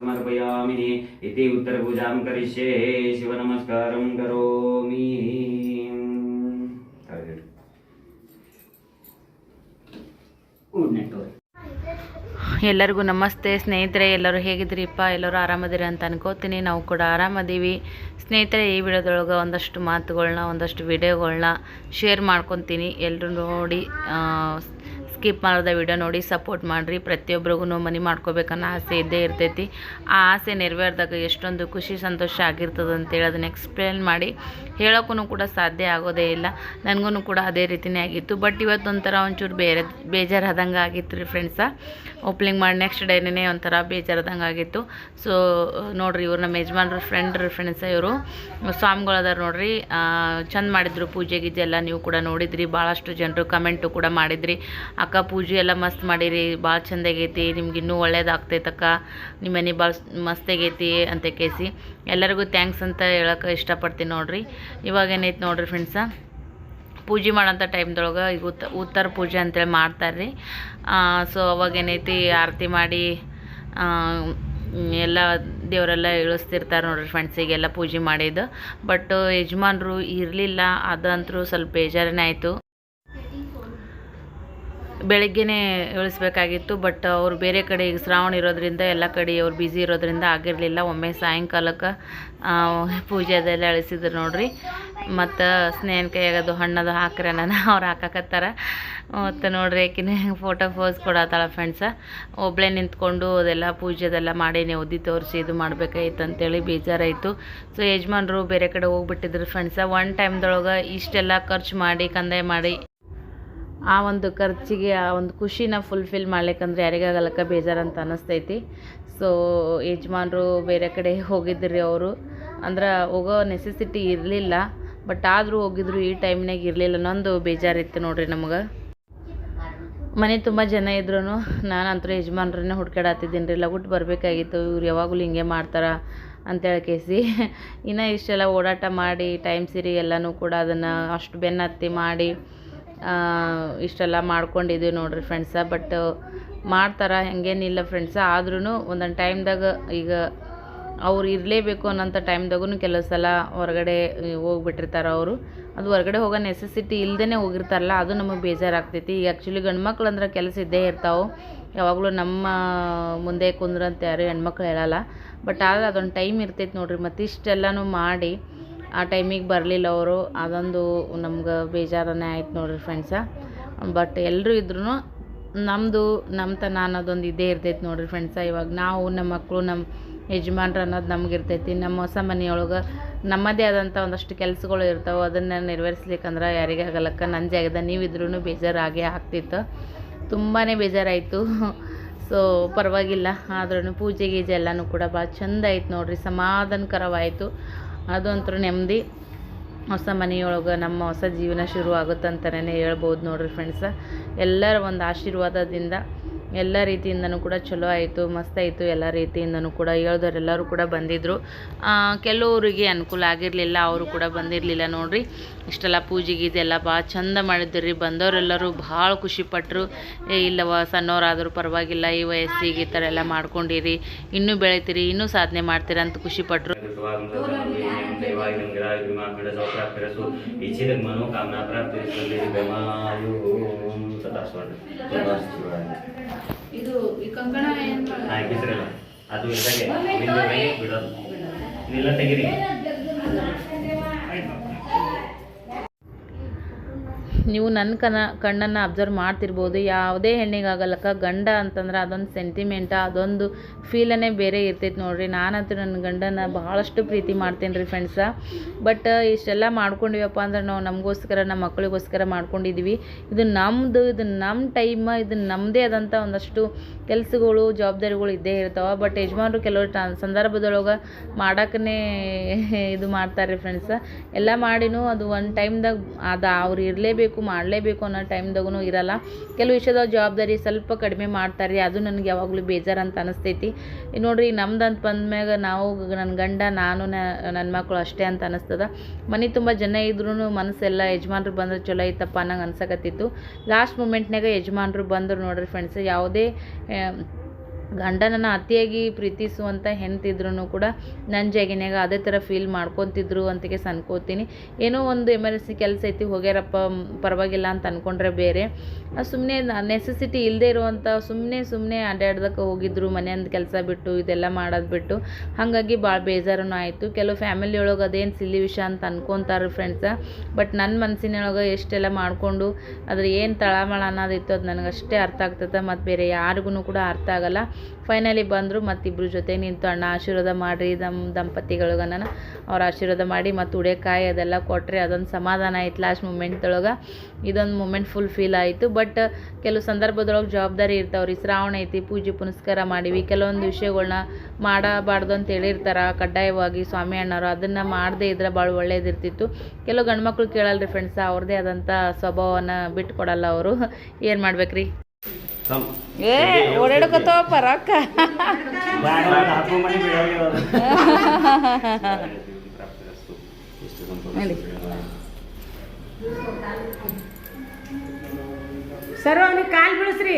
समर्पयामि इति उत्तरपूजां करिष्ये शिवनमस्कारं करोमि ಗುಡ್ ನೈಟ್ ಎಲ್ಲರಿಗೂ ನಮಸ್ತೆ ಸ್ನೇಹಿತರೆ ಎಲ್ಲರೂ ಹೇಗಿದ್ದೀರಿಪ್ಪ ಎಲ್ಲರೂ ಆರಾಮದಿರಿ ಅಂತ ಅನ್ಕೋತೀನಿ ನಾವು ಕೂಡ ಆರಾಮದೀವಿ ಸ್ನೇಹಿತರೆ ಈ ವಿಡಿಯೋದೊಳಗೆ ಒಂದಷ್ಟು ಮಾತುಗಳನ್ನ ಒಂದಷ್ಟು ವಿಡಿಯೋಗಳನ್ನ ಶೇರ್ ಮಾಡ್ಕೊತೀನಿ ಎಲ್ಲರೂ ನೋಡಿ ಸ್ಕಿಪ್ ಮಾಡಿದ ವಿಡಿಯೋ ನೋಡಿ, ಸಪೋರ್ಟ್ ಮಾಡಿರಿ. ಪ್ರತಿಯೊಬ್ಬರಿಗೂ ಮನೆ ಮಾಡ್ಕೋಬೇಕನ್ನೋ ಆಸೆ ಇದ್ದೇ ಇರ್ತೈತಿ. ಆ ಆಸೆ ನೆರವೇರಿದಾಗ ಎಷ್ಟೊಂದು ಖುಷಿ, ಸಂತೋಷ ಆಗಿರ್ತದೆ ಅಂತೇಳಿ ಅದನ್ನು ಎಕ್ಸ್ಪ್ಲೇನ್ ಮಾಡಿ. ಹೇಳೋಕ್ಕೂ ಕೂಡ ಸಾಧ್ಯ ಆಗೋದೇ ಇಲ್ಲ. ನನಗೂ ಕೂಡ ಅದೇ ರೀತಿನೇ ಆಗಿತ್ತು. ಬಟ್ ಇವತ್ತೊಂಥರ ಒಂಚೂರು ಬೇರೆ, ಬೇಜಾರಾದಂಗೆ ಆಗಿತ್ತು ರೀ ಫ್ರೆಂಡ್ಸ ಓಪನಿಂಗ್ ಮಾಡಿ ನೆಕ್ಸ್ಟ್ ಡೇನೇ ಒಂಥರ ಬೇಜಾರಾದಂಗೆ ಆಗಿತ್ತು. ಸೊ ನೋಡ್ರಿ, ಇವ್ರು ನಮ್ಮ ಯಜಮಾನ್ರ ಫ್ರೆಂಡ್ ಫ್ರೆಂಡ್ಸ ಇವರು. ಸ್ವಾಮಿಗಳದಾರ ನೋಡ್ರಿ. ಚಂದ ಮಾಡಿದ್ರು ಪೂಜೆ ಗೀಜೆ ನೀವು ಕೂಡ ನೋಡಿದ್ರಿ. ಭಾಳಷ್ಟು ಜನರು ಕಮೆಂಟು ಕೂಡ ಮಾಡಿದ್ರಿ. ಅಕ್ಕ ಪೂಜೆ ಎಲ್ಲ ಮಸ್ತ್ ಮಾಡಿರಿ ಭಾಳ ಚಂದ ಆಗೈತಿ, ನಿಮ್ಗೆ ಇನ್ನೂ ಒಳ್ಳೇದಾಗ್ತೈತಕ್ಕ ನಿಮ್ಮ ಮನೆ ಭಾಳ ಮಸ್ತ್ ಆಗೈತಿ ಅಂತ ಕೇಸಿ. ಎಲ್ಲರಿಗೂ ಥ್ಯಾಂಕ್ಸ್ ಅಂತ ಹೇಳೋಕೆ ಇಷ್ಟಪಡ್ತೀನಿ ನೋಡಿರಿ. ಇವಾಗ ಏನೈತೆ ನೋಡಿರಿ ಫ್ರೆಂಡ್ಸ ಪೂಜೆ ಮಾಡೋಂಥ ಟೈಮ್ದೊಳಗೆ ಈಗ ಉತ್ತ ಉತ್ತರ ಪೂಜೆ ಅಂತೇಳಿ ಮಾಡ್ತಾರೆ ರೀ ಸೊ ಅವಾಗ ಏನೈತಿ, ಆರತಿ ಮಾಡಿ ಎಲ್ಲ ದೇವರೆಲ್ಲ ಇಳಿಸ್ತಿರ್ತಾರೆ ನೋಡ್ರಿ ಫ್ರೆಂಡ್ಸಿಗೆಲ್ಲ ಪೂಜೆ ಮಾಡಿದ್ದು. ಬಟ್ ಯಜಮಾನ್ರು ಇರಲಿಲ್ಲ, ಅದಂತರೂ ಸ್ವಲ್ಪ ಬೇಜಾರೇ ಆಯಿತು. ಬೆಳಗ್ಗೆನೇ ಇಳಿಸ್ಬೇಕಾಗಿತ್ತು ಬಟ್ ಅವರು ಬೇರೆ ಕಡೆ ಈಗ ಶ್ರಾವಣ ಇರೋದ್ರಿಂದ ಎಲ್ಲ ಕಡೆ ಅವ್ರು ಬ್ಯುಸಿ ಇರೋದ್ರಿಂದ ಆಗಿರಲಿಲ್ಲ. ಒಮ್ಮೆ ಸಾಯಂಕಾಲಕ್ಕೆ ಪೂಜೆದೆಲ್ಲ ಇಳಿಸಿದ್ರು ನೋಡ್ರಿ. ಮತ್ತು ಸ್ನೇಹನ ಕೈಯಾಗದು ಹಣ್ಣದು ಹಾಕ್ರೆ ನಾನು ಅವ್ರು ಹಾಕಕತ್ತಾರ. ಮತ್ತು ನೋಡ್ರಿ ಆಕಿನ ಫೋಟೋ ಫೋಸ್ ಕೊಡತ್ತಾಳ ಫ್ರೆಂಡ್ಸ ಒಬ್ಬಳೇ ನಿಂತ್ಕೊಂಡು ಅದೆಲ್ಲ ಪೂಜೆದೆಲ್ಲ ಮಾಡಿ ನೀವು ಒದ್ದಿ ತೋರಿಸಿ ಇದು ಮಾಡಬೇಕಾಯ್ತು ಅಂತೇಳಿ ಬೇಜಾರಾಯಿತು. ಸೊ ಯಜಮಾನರು ಬೇರೆ ಕಡೆ ಹೋಗ್ಬಿಟ್ಟಿದ್ರು ಫ್ರೆಂಡ್ಸ ಒನ್ ಟೈಮ್ದೊಳಗೆ ಇಷ್ಟೆಲ್ಲ ಖರ್ಚು ಮಾಡಿ, ಕಂದಾಯ ಮಾಡಿ ಆ ಒಂದು ಖರ್ಚಿಗೆ, ಆ ಒಂದು ಖುಷಿನ ಫುಲ್ಫಿಲ್ ಮಾಡ್ಲಿಕ್ಕಂದ್ರೆ ಯಾರಿಗಾಗಲಕ್ಕ ಬೇಜಾರಂತ ಅನ್ನಿಸ್ತೈತಿ ಸೊ ಯಜಮಾನರು ಬೇರೆ ಕಡೆ ಹೋಗಿದ್ರಿ ಅವರು. ಅಂದ್ರೆ ಹೋಗೋ ನೆಸೆಸಿಟಿ ಇರಲಿಲ್ಲ. ಬಟ್ ಆದರೂ ಹೋಗಿದ್ರು, ಈ ಟೈಮ್ನಾಗ ಇರಲಿಲ್ಲ. ಅನ್ನೊಂದು ಬೇಜಾರಿತ್ತು ನೋಡ್ರಿ ನಮಗೆ. ಮನೆ ತುಂಬ ಜನ ಇದ್ರೂ ನಾನಂತೂ ಯಜಮಾನ್ರನ್ನೇ ಹುಡ್ಕಾಡತ್ತಿದ್ದೀನಿ ರೀ ಲಗುಟ್ ಬರಬೇಕಾಗಿತ್ತು. ಇವ್ರು ಯಾವಾಗಲೂ ಹಿಂಗೆ ಮಾಡ್ತಾರ ಅಂತೇಳಿ ಕೇಸಿ. ಇನ್ನು ಇಷ್ಟೆಲ್ಲ ಓಡಾಟ ಮಾಡಿ ಟೈಮ್ ಸಿರಿ ಎಲ್ಲನೂ ಕೂಡ ಅದನ್ನು ಅಷ್ಟು ಬೆನ್ನತ್ತಿ ಮಾಡಿ ಇಷ್ಟೆಲ್ಲ ಮಾಡ್ಕೊಂಡಿದ್ದೀವಿ ನೋಡ್ರಿ ಫ್ರೆಂಡ್ಸ ಬಟ್ ಮಾಡ್ತಾರೆ, ಹೇಗೇನಿಲ್ಲ ಫ್ರೆಂಡ್ಸ ಆದ್ರೂ ಒಂದೊಂದು ಟೈಮ್ದಾಗ ಈಗ ಅವ್ರು ಇರಲೇಬೇಕು ಅನ್ನೋಂಥ ಟೈಮ್ದಾಗೂ ಕೆಲವು ಸಲ ಹೊರಗಡೆ ಹೋಗ್ಬಿಟ್ಟಿರ್ತಾರೆ ಅವರು. ಅದು ಹೊರಗಡೆ ಹೋಗೋ ನೆಸೆಸಿಟಿ ಇಲ್ಲದೇ ಹೋಗಿರ್ತಾರಲ್ಲ, ಅದು ನಮಗೆ ಬೇಜಾರಾಗ್ತೈತಿ. ಈಗ ಆ್ಯಕ್ಚುಲಿ ಗಂಡು ಮಕ್ಳು ಅಂದ್ರೆ ಕೆಲಸ ಇದ್ದೇ ಇರ್ತಾವೆ. ಯಾವಾಗಲೂ ನಮ್ಮ ಮುಂದೆ ಕುಂದ್ರಂತ ಯಾರು ಹೆಣ್ಮಕ್ಳು ಹೇಳಲ್ಲ ಬಟ್ ಆದರೆ ಅದೊಂದು ಟೈಮ್ ಇರ್ತೈತೆ ನೋಡಿರಿ ಮತ್ತಿಷ್ಟೆಲ್ಲನೂ ಮಾಡಿ ಆ ಟೈಮಿಗೆ ಬರಲಿಲ್ಲ ಅವರು. ಅದೊಂದು ನಮ್ಗೆ ಬೇಜಾರನೇ ಆಯ್ತು ನೋಡಿರಿ ಫ್ರೆಂಡ್ಸ ಬಟ್ ಎಲ್ಲರೂ ಇದ್ರೂ ನಮ್ಮದು ನಮ್ಮತನ ಅನ್ನೋದೊಂದು ಇದೇ ಇರ್ತೈತೆ ನೋಡಿರಿ ಫ್ರೆಂಡ್ಸ ಇವಾಗ ನಾವು, ನಮ್ಮ ಮಕ್ಕಳು ನಮ್ಮ ಯಜಮಾನ್ರು ಅನ್ನೋದು ನಮ್ಗೆ ಇರ್ತೈತಿ. ನಮ್ಮ ಹೊಸ ಮನೆಯೊಳಗೆ ನಮ್ಮದೇ ಆದಂಥ ಒಂದಷ್ಟು ಕೆಲಸಗಳು ಇರ್ತಾವೆ. ಅದನ್ನು ನೆರವೇರಿಸ್ಲಿಕ್ಕಂದ್ರೆ ಯಾರಿಗಾಗಲಕ್ಕ ನನ್ನ ಜಾಗದ ನೀವಿದ್ರೂ ಬೇಜಾರಾಗೇ ಆಗ್ತಿತ್ತು. ತುಂಬಾ ಬೇಜಾರಾಯಿತು. ಸೊ ಪರವಾಗಿಲ್ಲ. ಆದ್ರೂ ಪೂಜೆ ಗೀಜೆ ಎಲ್ಲನೂ ಕೂಡ ಭಾಳ ಚಂದ ಆಯ್ತು ನೋಡ್ರಿ. ಸಮಾಧಾನಕರವಾಯಿತು. ಅದಂತೂ ನೆಮ್ಮದಿ. ಹೊಸ ಮನೆಯೊಳಗೆ ನಮ್ಮ ಹೊಸ ಜೀವನ ಶುರು ಆಗುತ್ತಂತಲೇ ಹೇಳ್ಬೋದು ನೋಡಿರಿ ಫ್ರೆಂಡ್ಸ ಎಲ್ಲರ ಒಂದು ಆಶೀರ್ವಾದದಿಂದ ಎಲ್ಲ ರೀತಿಯಿಂದನೂ ಕೂಡ ಚಲೋ ಆಯಿತು ಮಸ್ತಾಯಿತು ಎಲ್ಲ ರೀತಿಯಿಂದನೂ ಕೂಡ. ಹೇಳ್ದವರೆಲ್ಲರೂ ಕೂಡ ಬಂದಿದ್ದರು ಕೆಲವರಿಗೆ ಅನುಕೂಲ ಆಗಿರಲಿಲ್ಲ, ಅವರು ಕೂಡ ಬಂದಿರಲಿಲ್ಲ ನೋಡಿರಿ. ಇಷ್ಟೆಲ್ಲ ಪೂಜೆಗೆ ಇದೆಲ್ಲ ಭಾಳ ಚಂದ ಮಾಡಿದ್ರಿ. ಬಂದವರೆಲ್ಲರೂ ಭಾಳ ಖುಷಿಪಟ್ಟರು ಇಲ್ಲವ ಸಣ್ಣವರಾದರೂ ಪರವಾಗಿಲ್ಲ, ಈ ವಯಸ್ಸಿಗೆ ಈ ಥರ ಎಲ್ಲ ಮಾಡ್ಕೊಂಡಿರಿ. ಇನ್ನೂ ಬೆಳಿತೀರಿ, ಇನ್ನೂ ಸಾಧನೆ ಮಾಡ್ತೀರ ಅಂತ ಖುಷಿಪಟ್ಟರು ಮನೋಕಾಮನಾ ಇದು ಈ ಕಂಕಣ ಏನ್ ಅದು ಇದ್ದಾಗೆ ಬಿಡೋದು. ಇಲ್ಲ ತೆಗಿರಿ. ನೀವು ನನ್ನ ಕನ, ಕಣ್ಣನ್ನು ಅಬ್ಸರ್ವ್ ಮಾಡ್ತಿರ್ಬೋದು. ಯಾವುದೇ ಹೆಣ್ಣಿಗಾಗಲ್ಲಕ್ಕ ಗಂಡ ಅಂತಂದ್ರೆ ಅದೊಂದು ಸೆಂಟಿಮೆಂಟ ಅದೊಂದು ಫೀಲನ್ನೇ ಬೇರೆ ಇರ್ತೈತೆ ನೋಡಿರಿ. ನಾನಂತೂ ನನ್ನ ಗಂಡನ ಭಾಳಷ್ಟು ಪ್ರೀತಿ ಮಾಡ್ತೇನೆ ರೀ ಫ್ರೆಂಡ್ಸ ಬಟ್ ಇಷ್ಟೆಲ್ಲ ಮಾಡ್ಕೊಂಡಿವಪ್ಪ ಅಂದ್ರೆ ನಾವು ನಮಗೋಸ್ಕರ ನಮ್ಮ ಮಕ್ಕಳಿಗೋಸ್ಕರ ಮಾಡ್ಕೊಂಡಿದ್ದೀವಿ ಇದು ನಮ್ಮದು ಇದು ನಮ್ಮ ಟೈಮ್ ಇದು ನಮ್ಮದೇ ಆದಂಥ ಒಂದಷ್ಟು ಕೆಲಸಗಳು, ಜವಾಬ್ದಾರಿಗಳು ಇದ್ದೇ ಇರ್ತಾವೆ. ಬಟ್ ಯಜಮಾನರು ಕೆಲವು ಟ, ಸಂದರ್ಭದೊಳಗೆ ಮಾಡೋಕ್ಕನೇ ಇದು ಮಾಡ್ತಾರೆ ರೀ ಫ್ರೆಂಡ್ಸ ಎಲ್ಲ ಮಾಡಿನೂ ಅದು ಒಂದು ಟೈಮ್ದಾಗ ಅದು ಅವ್ರು ಇರಲೇಬೇಕು ಮಾಡಲೇಬೇಕು ಅನ್ನೋ ಟೈಮ್ದಾಗೂ ಇರಲ್ಲ. ಕೆಲವು ವಿಷಯದ ಜವಾಬ್ದಾರಿ ಸ್ವಲ್ಪ ಕಡಿಮೆ ಮಾಡ್ತಾರೆ ಅದು ನನಗೆ ಯಾವಾಗಲೂ ಬೇಜಾರು ಅಂತ ಅನಿಸ್ತೈತಿ. ನೋಡಿರಿ ನೋಡ್ರಿ ನಮ್ದು ಅಂತ ಬಂದ್ಮ್ಯಾಗ ನಾವು ನನ್ನ ಗಂಡ, ನಾನು ನನ್ನ ಮಕ್ಕಳು ಅಷ್ಟೇ ಅಂತ ಅನಿಸ್ತದ. ಮನೆ ತುಂಬ ಜನ ಇದ್ರೂ ಮನಸ್ಸೆಲ್ಲ ಯಜಮಾನ್ರು ಬಂದ್ರೆ ಚಲೋ ಐತಪ್ಪ ಅನ್ನಂಗೆ ಅನ್ಸಕತ್ತಿತ್ತು. ಲಾಸ್ಟ್ ಮೂಮೆಂಟ್ನಾಗ ಯಜಮಾನ್ರು ಬಂದರು ನೋಡಿರಿ ಫ್ರೆಂಡ್ಸ್ ಯಾವುದೇ ಗಂಡನನ್ನು ಅತಿಯಾಗಿ ಪ್ರೀತಿಸುವಂಥ ಹೆಂಡ್ತಿದ್ರು ಕೂಡ ನನ್ನ ಜಗಿನಾಗ ಅದೇ ಥರ ಫೀಲ್ ಮಾಡ್ಕೊತಿದ್ರು ಅಂತಿಗೆ ಸನ್ಕೋತೀನಿ ಏನೋ ಒಂದು ಎಮರ್ಜೆನ್ಸಿ ಕೆಲಸ ಐತಿ, ಹೋಗ್ಯಾರಪ್ಪ ಪರವಾಗಿಲ್ಲ ಅಂತ ಅಂದ್ಕೊಂಡ್ರೆ ಬೇರೆ. ಸುಮ್ಮನೆ ನೆಸೆಸಿಟಿ ಇಲ್ಲದೆ ಇರುವಂಥ ಸುಮ್ಮನೆ ಸುಮ್ಮನೆ ಅಡ್ಡಾಡ್ದಕ್ಕೆ ಹೋಗಿದ್ರು, ಮನೆಯಂದು ಕೆಲಸ ಬಿಟ್ಟು, ಇದೆಲ್ಲ ಮಾಡೋದು ಬಿಟ್ಟು, ಹಾಗಾಗಿ ಭಾಳ ಬೇಜಾರೂ ಆಯಿತು. ಕೆಲವು ಫ್ಯಾಮಿಲಿ ಒಳಗೆ ಅದೇನು ಸಿಲ್ಲಿ ವಿಷಯ ಅಂತ ಅನ್ಕೊತಾರೆ ಫ್ರೆಂಡ್ಸ ಬಟ್ ನನ್ನ ಮನಸ್ಸಿನೊಳಗೆ ಎಷ್ಟೆಲ್ಲ ಮಾಡಿಕೊಂಡು, ಅದ್ರ ಏನು ತಳಮಳ ಅನ್ನೋದಿತ್ತು ಅದು ನನಗಷ್ಟೇ ಅರ್ಥ ಆಗ್ತದೆ ಮತ್ತು ಬೇರೆ ಯಾರಿಗೂ ಕೂಡ ಅರ್ಥ ಆಗಲ್ಲ. ಫೈನಲಿ ಬಂದರು ಮತ್ತಿಬ್ಬರು ಜೊತೆ ನಿಂತು ಅಣ್ಣ ಆಶೀರ್ವಾದ ಮಾಡಿರಿ ನಮ್ಮ ದಂಪತಿಗಳಿಗನ ಅವ್ರು ಆಶೀರ್ವಾದ ಮಾಡಿ, ಮತ್ತು ಉಡೆಕಾಯಿ ಅದೆಲ್ಲ ಕೊಟ್ಟರೆ ಅದೊಂದು ಸಮಾಧಾನ ಆಯ್ತು ಲಾಸ್ಟ್ ಮೂಮೆಂಟ್ದೊಳಗೆ ಇದೊಂದು ಮೂಮೆಂಟ್ ಫುಲ್ ಫೀಲ್ ಆಯಿತು. ಬಟ್ ಕೆಲವು ಸಂದರ್ಭದೊಳಗೆ ಜವಾಬ್ದಾರಿ ಇರ್ತಾವ್ರಿ. ಶ್ರಾವಣ ಐತಿ, ಪೂಜೆ ಪುನಸ್ಕಾರ ಮಾಡಿವಿ. ಕೆಲವೊಂದು ವಿಷಯಗಳನ್ನ ಮಾಡಬಾರ್ದು ಅಂತ ಹೇಳಿರ್ತಾರೆ. ಕಡ್ಡಾಯವಾಗಿ ಸ್ವಾಮಿ ಅಣ್ಣವರು ಅದನ್ನು ಮಾಡದೇ ಇದ್ರೆ ಭಾಳ ಒಳ್ಳೇದಿರ್ತಿತ್ತು. ಕೆಲವು ಗಂಡು ಮಕ್ಕಳು ಕೇಳಲ್ರಿ ಫ್ರೆಂಡ್ಸ್ ಅವ್ರದ್ದೇ ಆದಂಥ ಸ್ವಭಾವನ ಬಿಟ್ಟುಕೊಡಲ್ಲ ಅವರು. ಏನು ಮಾಡ್ಬೇಕ್ರಿ? ಏ ಓಡಾಡ್ಕೊತವಪ್ಪ ರೊಕ್ಕ ಸರ್ ಅವ್ನಿಗೆ ಕಾಲು ಬಿಡಿಸ್ರಿ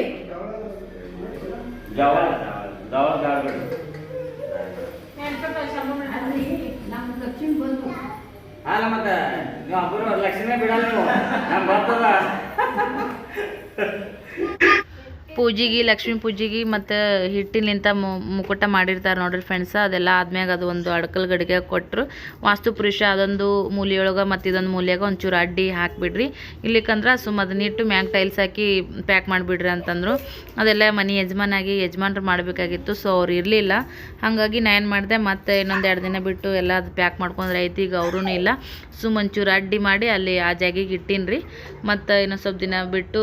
ಅಲ್ಲ ಮತ್ತೆ ನೀವು ಅಪೂರ್ವ ಲಕ್ಷ್ಮಿ ಬಿಡಲ್ಲ ನೀವು ನಮ್ಗೆ ಬರ್ತದ ಪೂಜೆಗೆ, ಲಕ್ಷ್ಮಿ ಪೂಜೆಗೆ ಮತ್ತು ಹಿಟ್ಟಿನಿಂತ ಮುಕುಟ ಮಾಡಿರ್ತಾರೆ ನೋಡ್ರಿ ಫ್ರೆಂಡ್ಸ್ ಅದೆಲ್ಲ ಆದ್ಮ್ಯಾಗ ಅದು ಒಂದು ಅಡ್ಕಲ್ ಗಡಿಗೆ ಕೊಟ್ಟರು ವಾಸ್ತು ಪುರುಷ ಅದೊಂದು ಮೂಲೆಯೊಳಗೆ ಮತ್ತು ಇದೊಂದು ಮೂಲೆಯಾಗ ಒಂಚೂರು ಅಡ್ಡಿ ಹಾಕಿಬಿಡ್ರಿ. ಇಲ್ಲಿಕಂದ್ರೆ ಸುಮ್ಮ ಅದನ್ನಿಟ್ಟು ಮ್ಯಾಂಗ್ ಟೈಲ್ಸ್ ಹಾಕಿ ಪ್ಯಾಕ್ ಮಾಡಿಬಿಡ್ರಿ ಅಂತಂದರು. ಅದೆಲ್ಲ ಮನೆ ಯಜಮಾನಾಗಿ ಯಜಮಾನ್ರು ಮಾಡಬೇಕಾಗಿತ್ತು ಸೊ ಅವ್ರು ಇರಲಿಲ್ಲ. ಹಾಗಾಗಿ ನಾನು ಏನು ಮಾಡಿದೆ, ಮತ್ತು ಇನ್ನೊಂದು ಎರಡು ದಿನ ಬಿಟ್ಟು ಎಲ್ಲ ಅದು ಪ್ಯಾಕ್ ಮಾಡ್ಕೊಂಡ್ರೆ ಐತಿ ಈಗ ಅವರೂ ಇಲ್ಲ. ಸುಮ್ಮ ಒಂಚೂರು ಅಡ್ಡಿ ಮಾಡಿ ಅಲ್ಲಿ ಆ ಜಾಗಿಗೆ ಇಟ್ಟೀನಿ ರೀ ಮತ್ತು ಇನ್ನೊಂದು ಸ್ವಲ್ಪ ದಿನ ಬಿಟ್ಟು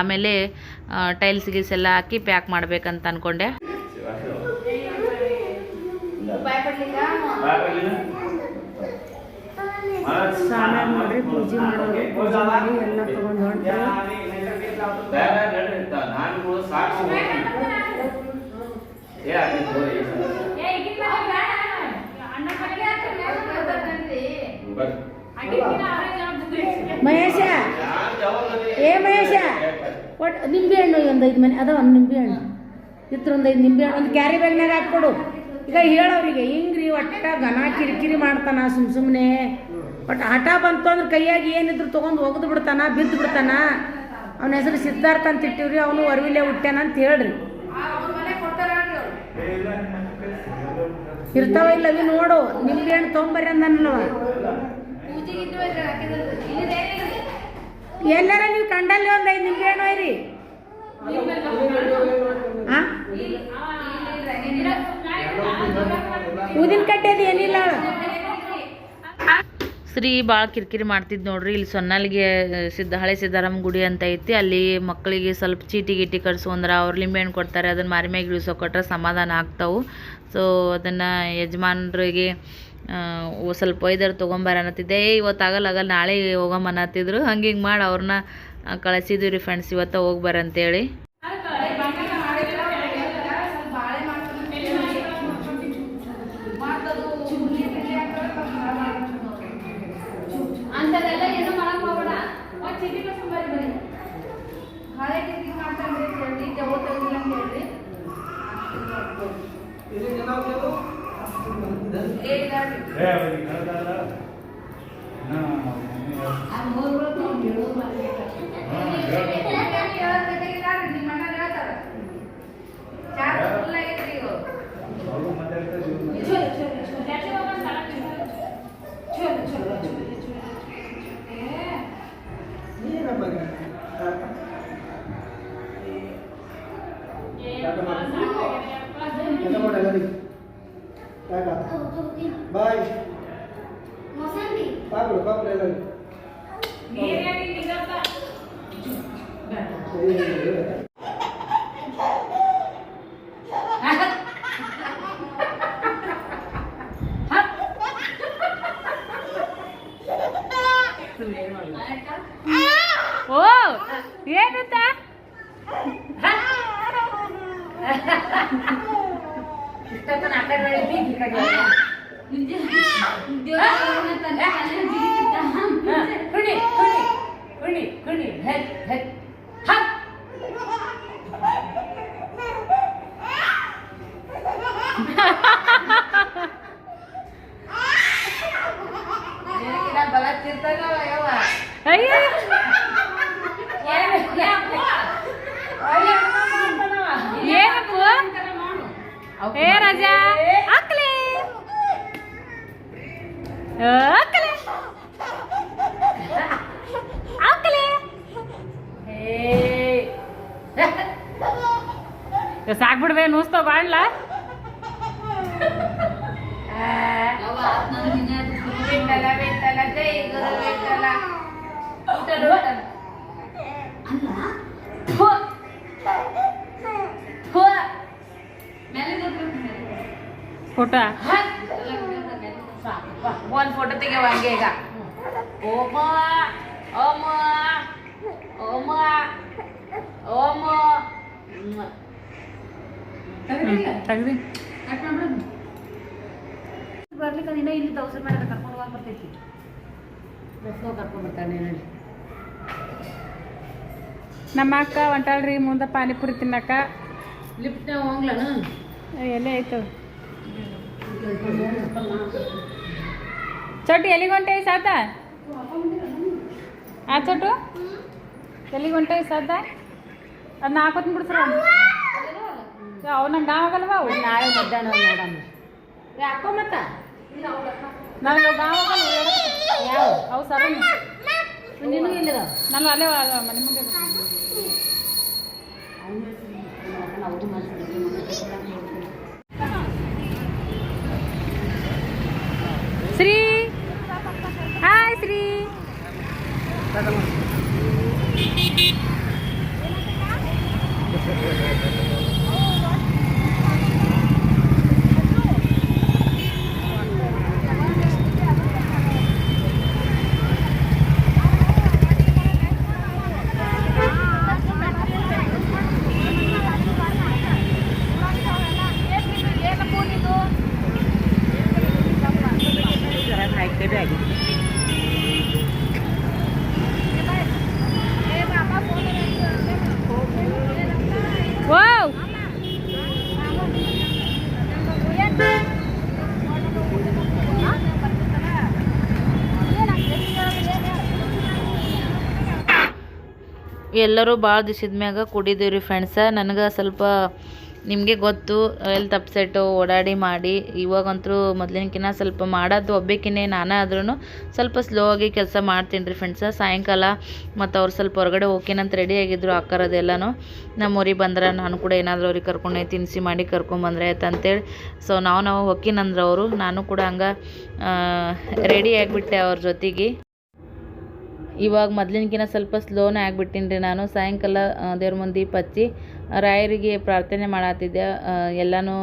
ಆಮೇಲೆ ಟೈಲ್ಸ್ ಗೀಸ್ ಎಲ್ಲ ಹಾಕಿ ಪ್ಯಾಕ್ ಮಾಡ್ಬೇಕಂತ ಅನ್ಕೊಂಡೆ. ಮಹೇಶ. ಏ ಮಹೇಶ. ಒಟ್ಟು ನಿಂಬೆ ಹಣ್ಣು ಒಂದು ಐದು ಮನೆ ಅದ ಒಂದು ನಿಂಬೆ ಹಣ್ಣು. ಇತ್ರ ಒಂದು ಐದು ನಿಂಬೆ ಹಣ್ಣು. ಒಂದು ಕ್ಯಾರಿ ಬ್ಯಾಗ್ನಾಗ ಹಾಕ್ಕೊಡು. ಈಗ ಹೇಳೋರಿಗೆ ಹಿಂಗ್ರಿ ಒಟ್ಟ ಘನ ಕಿರಿಕಿರಿ ಮಾಡ್ತಾನ ಸುಮ್ ಸುಮ್ಮನೆ ಒಟ್ಟು ಹಠ ಬಂತು ಅಂದ್ರೆ ಕೈಯಾಗಿ ಏನಿದ್ರು ತೊಗೊಂಡು ಒಗೆದು ಬಿಡ್ತಾನ ಬಿದ್ದು ಬಿಡ್ತಾನ. ಅವನ ಹೆಸರು ಸಿದ್ಧಾರ್ಥ ಅಂತ ಇಟ್ಟಿವ್ರಿ ಅವನು ಅರಿವಿಲೆ ಹುಟ್ಟ್ಯಾನ ಅಂತ ಹೇಳ್ರಿ. ಇರ್ತಾವ ಇಲ್ಲ ನೋಡು ನಿಮ್ಗೆ ಏನು ತೊಗೊಂಬರ್ರಿ ಅಂದವ ಎಲ್ಲರ ನೀವು ಕಂಡಲ್ಲಿ ಒಂದು ಐದು ನಿಮ್ಗೆ ಏನೋ ಇರಿ. ಊದಿನ ಏನಿಲ್ಲ. ಶ್ರೀ ಭಾಳ ಕಿರಿಕಿರಿ ಮಾಡ್ತಿದ್ ನೋಡ್ರಿ. ಇಲ್ಲಿ ಸೊನ್ನಲ್ಲಿಗೆ ಸಿದ್ಧ, ಹಳೆ ಸಿದ್ಧಾರಾಮ ಗುಡಿ ಅಂತ ಐತಿ. ಅಲ್ಲಿ ಮಕ್ಕಳಿಗೆ ಸ್ವಲ್ಪ ಚೀಟಿ ಗೀಟಿ ಕಟ್ಸ್ಕೊಂಡ್ರೆ ಅವ್ರು ಲಿಂಬೆ ಹಣ್ಣು ಕೊಡ್ತಾರೆ. ಅದನ್ನು ಮಾರಿ ಮ್ಯಾಗೆ ಇಳಿಸೋ ಕೊಟ್ರೆ ಸಮಾಧಾನ ಆಗ್ತಾವು. ಸೊ ಅದನ್ನು ಯಜಮಾನ್ರಿಗೆ ಸ್ವಲ್ಪ ಒಯ್ದರು ತೊಗೊಂಬರನ್ನತ್ತಿದ್ದೆ ಏ, ಇವತ್ತು ಆಗಲ್ಲ ಆಗಲ್ಲ, ನಾಳೆ ಹೋಗಮ್ಮನ್ನತ್ತಿದ್ರು ಹಂಗೆ ಹಿಂಗೆ ಮಾಡಿ ಅವ್ರನ್ನ ಕಳಿಸಿದ್ವಿ ರೀ ಫ್ರೆಂಡ್ಸ್ ಇವತ್ತು ಹೋಗಿ ಬರಂತೇಳಿ না ಓ ಏನಂತ? ಕುಣಿ ಕುಣಿ ಕುಣಿ ಕುಣಿ ಹತ್ ಹತ್ ಸಾಕ್ಬಿಡ್ಬೇ ನೂಸ್ತಾವ ಬಾಡ್ಲ ಬೇಕಲ್ಲ ಬೇಕಲ್ಲ ಜೈ ಗುರು ಬೇಕಲ್ಲ ಊಟದ ಊಟ ಫೋಟೋ ಒಂದು ಫೋಟೋ ತೆಗೆವ ಹಂಗೆ ಈಗ ಓಮ ಓಮ ಓಮ ಓಮ ತೆಗ್ದಿ ಬರ್ಲಿಕ್ಕೆ ಇನ್ನೂ ಇಲ್ಲಿ ದವಸ ಮಾಡಿದ್ರೆ ಕರ್ಕೊಂಡು ಹೋಗಿ ಬರ್ತೈತಿ ಬಸ್ಸೋ ಕರ್ಕೊಂಡು ಬರ್ತಾನೆ ನೋಡಿ ನಮ್ಮ ಅಕ್ಕ ಹೊಂಟಾಳ್ರಿ ಮುಂದೆ ಪಾನಿಪುರಿ ತಿನ್ನಕ ಲಿಫ್ಟ್ ಹೋಗ್ಲನ ಎಲೆ ಆಯ್ತು ಚೋಟಿ ಎಲ್ಲಿಗೆ ಹೊಂಟೇವಿ ಸಾತ ಆ ಚೋಟು ಎಲ್ಲಿಗೆ ಹೊಂಟೇವಿ ಸಾತ ಅದನ್ನ ಹಾಕೋತ್ ಬಿಡ್ಸ್ರ ಅವು ನಂಗೆ ಗಾವ್ ಆಗಲ್ವ ಅವು ನಾಳೆ ಮಧ್ಯಾಹ್ನ ನೋಡಮ್ಮ ಯಾಕೋ ಮತ್ತ ನನಗೆ ಗಾವ್ ಆಗಲ್ಲ ಯಾವ ಅವು ಸರ ನೀನು ಇಲ್ಲಿದ ನಾನು ಅಲ್ಲೇ ಅಲ್ಲ ಎಲ್ಲರೂ ಭಾಳ ದಿವಸದ ಮ್ಯಾಗ ಕುಡಿದೀವಿ ರೀ ಫ್ರೆಂಡ್ಸ ನನಗೆ ಸ್ವಲ್ಪ ನಿಮಗೆ ಗೊತ್ತು ಎಲ್ಲಿ ತಪ್ಸೆಟ್ಟು ಓಡಾಡಿ ಮಾಡಿ, ಇವಾಗಂತೂ ಮೊದಲಿನಕಿನ್ನ ಸ್ವಲ್ಪ ಮಾಡೋದು ಒಬ್ಬೇಕಿನೇ ನಾನೇ ಆದ್ರೂ ಸ್ವಲ್ಪ ಸ್ಲೋ ಆಗಿ ಕೆಲಸ ಮಾಡ್ತೀನಿ ರೀ ಫ್ರೆಂಡ್ಸ ಸಾಯಂಕಾಲ ಮತ್ತು ಅವ್ರು ಸ್ವಲ್ಪ ಹೊರಗಡೆ ಹೋಗ್ಕೇನಂತ ರೆಡಿ ಆಗಿದ್ರು ಅಕ್ಕರದೆಲ್ಲನೂ ನಮ್ಮ ಊರಿಗೆ ಬಂದ್ರೆ ನಾನು ಕೂಡ ಏನಾದರೂ ಅವ್ರಿಗೆ ಕರ್ಕೊಂಡು ತಿನ್ನಿಸಿ ಮಾಡಿ ಕರ್ಕೊಂಬಂದ್ರೆ ಆಯ್ತು ಅಂತೇಳಿ. ಸೊ ನಾವು ನಾವು ಹೊಕ್ಕಿನಂದ್ರೆ ಅವರು, ನಾನು ಕೂಡ ಹಂಗೆ ರೆಡಿ ಆಗಿಬಿಟ್ಟೆ ಅವ್ರ ಜೊತೆಗೆ. ಇವಾಗ ಮೊದ್ಲಿನ್ಕಿನ ಸ್ವಲ್ಪ ಸ್ಲೋನೇ ಆಗಿಬಿಟ್ಟಿನಿ ರೀ ನಾನು. ಸಾಯಂಕಾಲ ದೇವ್ರ ಮುಂದೆ ದೀಪ ಹಚ್ಚಿ ರಾಯರಿಗೆ ಪ್ರಾರ್ಥನೆ ಮಾಡತ್ತಿದ್ದೆ ಎಲ್ಲನೂ